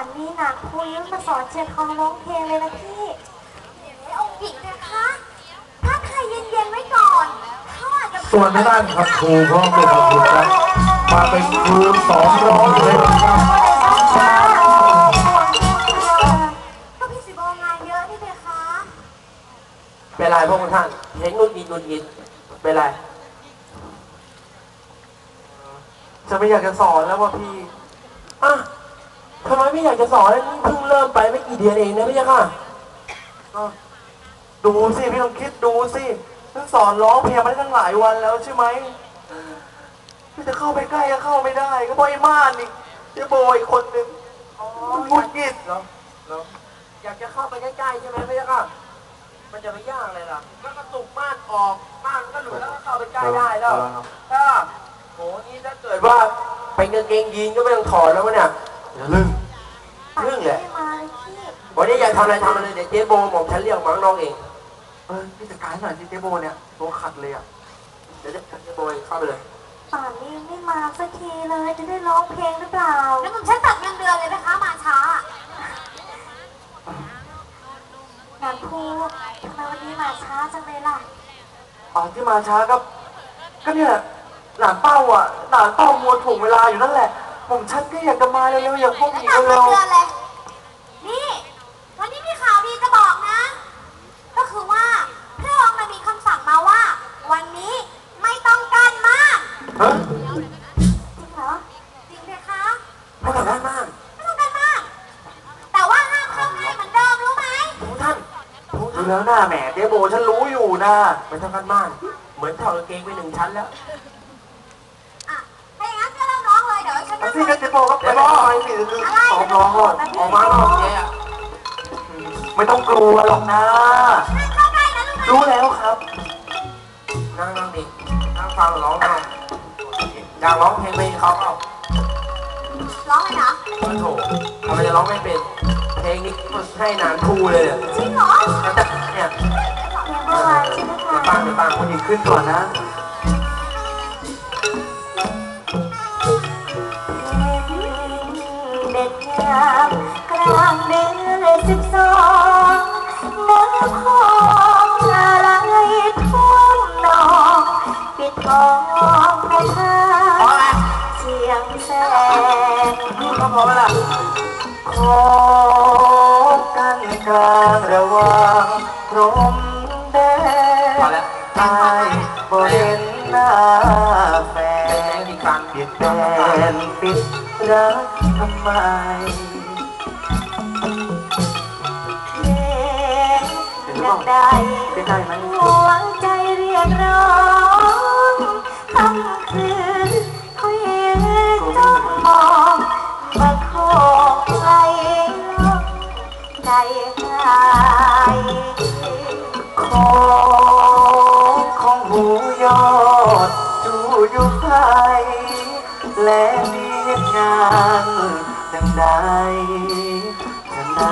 อันนี้นะครูยุ้ยมาสอนเชียร์ทองร้องเพลงเลยนะพี่เดี๋ยวองค์หญิงนะคะถ้าใครเย็นๆไว้ก่อนเขาอาจจะส่วนทางด้านครับครูพร้อมด้วยขอบคุณครับมาเป็นครูสอนร้องเพลงครับก็พี่สิบโองานเยอะนี่เลยคะเป็นไรพวกท่านเห็นงุนงิดงุนงิดเป็นไรจะไม่อยากจะสอนแล้วว่าพี่อะทำไมไม่อยากจะสอนแล้วนี่เพิ่งเริ่มไปไม่กี่เดือนเองนะพี่ค่ะดูสิพี่ลองคิดดูสิฉันสอนร้องเพลงมาได้ตั้งหลายวันแล้วใช่ไหมพี่จะเข้าไปใกล้ก็เข้าไม่ได้ ก็เพราะไอ้ม่านนี่ไอ้โบยอีกคนนึงมันงุดหงิดเหรอเหรออยากจะเข้าไปใกล้ๆใช่ไหมพี่ค่ะมันจะไปยากเลยล่ะก็กระตุกม่านออกม่านก็หลุดแล้วก็เข้าไปใกล้ได้แล้วถ้าโหนี่ถ้าเกิดว่าเป็นกางเกงยีนก็ไม่ต้องถอดแล้ววะเนี่ยอย่าลืม เรื่องแหละ ไม่มาเลยพี่ วันนี้ อยากทำอะไรทำอะไรเดี๋ยวเจ๊โบหม่อมฉันเรียกหมังน้องเอง เออพี่จัดการให้หน่อยสิเจโบเนี่ยตัวขัดเลยอะเดี๋ยวเจ๊โบเข้าไปเลย ป่านนี้ไม่มาสักทีเลยจะได้ร้องเพลงหรือเปล่า แล้วผมฉันตัดเงินเดือนเลยนะคะมาช้างานครูทำไมวันนี้มาช้าจังเลยล่ะ อ๋อที่มาช้าก็ก็เนี่ยหลานเป้าอะหลานเป้ามัวถ่วงเวลาอยู่นั่นแหละ ผมฉันก็อยากจะมาเร็วๆอย่างพวกแล้วหญิงตัดเงิเร็นวเดือนเลย นี่ วันนี้มีข่าวดีจะบอกนะ ก็คือว่าพระองค์น่ะมีคำสั่งมาว่า วันนี้ไม่ต้องการมาก ๆเฮ้ย จริงเหรอ จริงไหมคะ ไม่ต้องการมาก ไม่ต้องการมาก แต่ว่าห้ามเข้าง่ายเหมือนเดิมรู้ไหม ทุกท่าน ทุกดูท่านแล้วหน้าแหมเจโบฉันรู้อยู่นะไม่ต้องการมากเหมือนถอดกางเกงไปหนึ่งชั้นแล้วอะถ้าอย่างนั้นก็เริ่มร้องเลยเดี๋ยวฉันเอานั่งสิไว้ก็เจโบก็ไปรอไปสิคือซ้อมร้องก่อนออกมาหรอกเจ๊อะไม่ต้องกลัวหรอกนะนั่งเข้าใกล้นะลูกนะ รู้แล้วครับนั่งนั่งดินั่งฟังร้องหน่อยอยากร้องเพลงไปเขาเปล่าร้องเลยนะโอ้โหทำไมจะร้องไม่เป็น เพลงนี้ฝึกให้นานครูเลยเนี่ยจริงเหรอแล้วแต่เนี่ยเพลงเมื่อวานใช่ไหมเดี๋ยวคะฟังเดี๋ยวฟังคนนี้ขึ้นก่อนนะเด็ดงามกลางเดือนสิบสองน้ำคลองอะไรท่วมหนองปิดทอง กลางระหว่างพรมแดพอแล้วอายบ่เห็นหน้าแฟนอีกครั้งปิดแฟนปิดรักทำไมเพลงดังใดเป็นได้ไหม หายของของหูยอดจูอยู่ไทยและมีงานจังใดฉันใด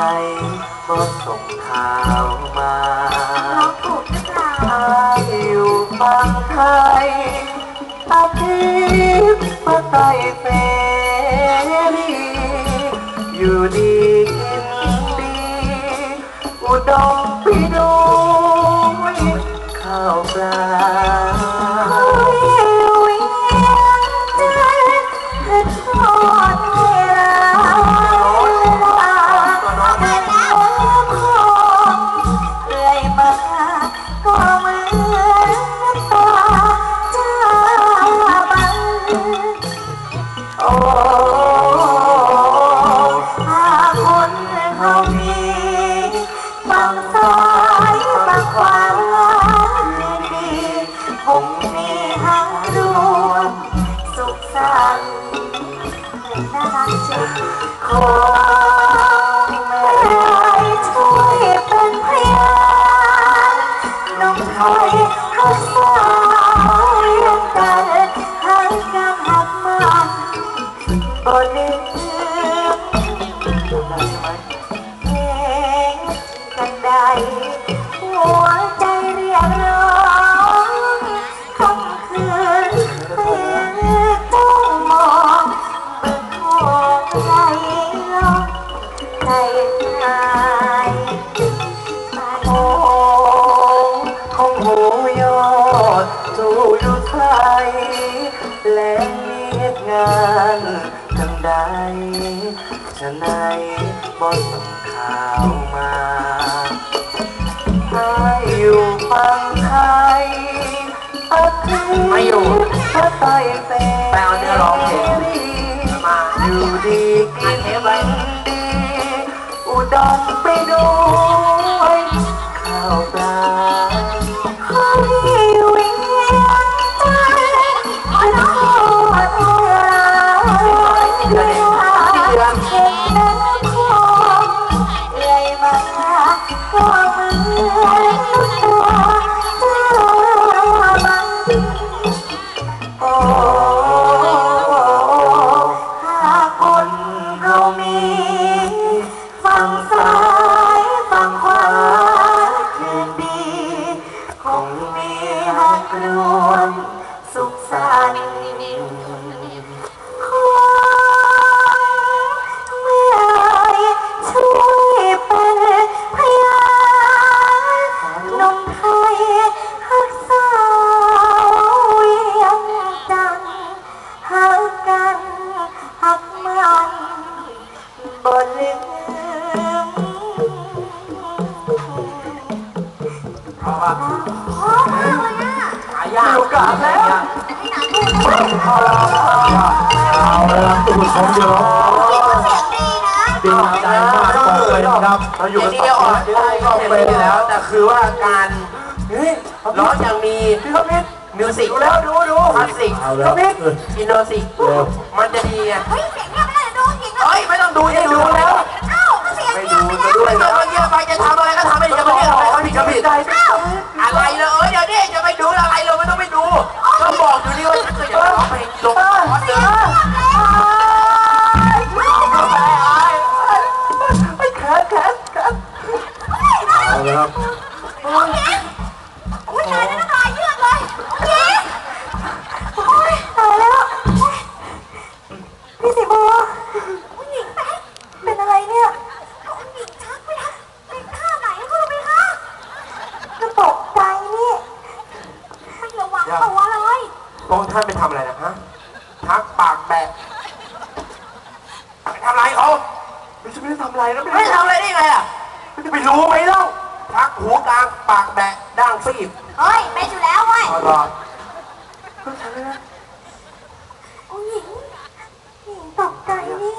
ก็ส่งข่าวมาร้องถูกหรือเปล่าอายอยู่ฝั่งไทยอาทิตย์มาไต่เสรีอยู่ดี อุ หัวใจเรียกร้องคำคืนเพื่อต้องมองเมื่อโคงไหลลงใจหายตาโอ้ของหูยอดจูอยู่ไทยและมีเหตุงานจังใดฉะไหนบ่ส่งข่าวมา พระไตรเปเอาเนื้อร้องเพลงรีมาอยู่ดีกินดี อุดมไปด้วย เพราะว่าโอ้มากเลยอะหายากโอกาสแล้ว ให้หนังดูด้วยเอาละทุกผู้ชมเดี๋ยวเสียงดีนะดีใจมากบอกเลยนะครับเราอยู่เดี๋กัยวนนี้ต่อออกได้ก็เป็นแล้ว แต่คือว่าการร้องอย่างมีพี่ครับพี่มิวสิกดูแล้วดูดูคลาสสิกเอาแล้วเอออินโนสิกมันจะดีไงเฮ้ยเสียงเนี่ยไม่ได้ดูจริงนะเฮ้ยไม่ต้องดูจะดูแล้วเอ้าก็เสียงไม่เงีดูยบไปจะแล้วด้วยไม่นะต้องมาเยี่ยมไปจะทำอะไรก็ทำไม่จะมาเรียกอะไรเขาผิดก็ผิดได้ เอาละครับอุ้ยตายแล้วน้ำลายเยือกเลยเย้โอ้ยตายแล้วพี่สีบัวผู้หญิงแป๊กเป็นอะไรเนี่ยผู้หญิงชักไปทำเป็นท่าไหนก็รู้ไหมคะก็ตกใจนี่ไม่ระวังตัวเลยพระองค์ท่านไปทำอะไรนะฮะทักปากแบะไปทำอะไรเขาไม่ใช่ไม่ได้ทำอะไรนะไม่ทำอะไรได้ไงอะ จะไปรู้ไหมเล่า ทักหูกลางปากแบะด่างฟีบเฮ้ยเป็นอยู่แล้วเว้ยอ๋อเหรอผู้หญิงผู้หญิงตกใจนี่